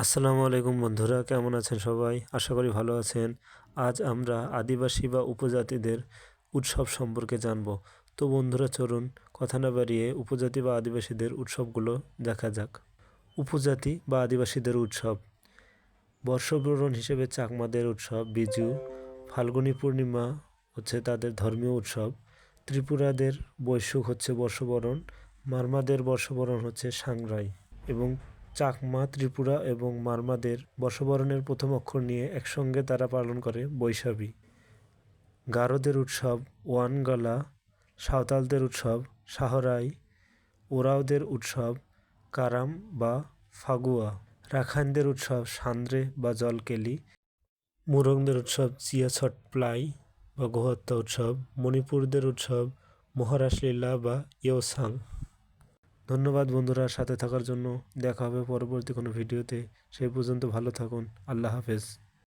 আসসালামু আলাইকুম বন্ধুরা, কেমন আছেন সবাই? আশা করি ভালো আছেন। আজ আমরা আদিবাসী বা উপজাতিদের উৎসব সম্পর্কে জানব। তো বন্ধুরা, চলুন কথা না বাড়িয়ে উপজাতি বা আদিবাসীদের উৎসবগুলো দেখা যাক। উপজাতি বা আদিবাসীদের উৎসব। বর্ষবরণ হিসেবে চাকমাদের উৎসব, বিজু, ফাল্গুনী পূর্ণিমা হচ্ছে তাদের ধর্মীয় উৎসব। ত্রিপুরাদের বৈশুক হচ্ছে বর্ষবরণ, মারমাদের বর্ষবরণ হচ্ছে সাংরাই এবং চাকমা, ত্রিপুরা এবং মারমাদের বর্ষবরণের প্রথম অক্ষর নিয়ে একসঙ্গে তারা পালন করে বৈশাখী। গারোদের উৎসব ওয়ানগালা, সাঁওতালদের উৎসব সাহরাই, ওরাওদের উৎসব কারাম বা ফাগুয়া, রাখাইনদের উৎসব সান্দ্রে বা জলকেলি, মুরংদের উৎসব চিয়াছট প্লাই বা গোহত্যা উৎসব, মণিপুরদের উৎসব মহারাস লীলা বা ইয়োসাং। ধন্যবাদ বন্ধুরা সাথে থাকার জন্য। দেখা হবে পরবর্তী কোনো ভিডিওতে। সেই পর্যন্ত ভালো থাকুন। আল্লাহ হাফেজ।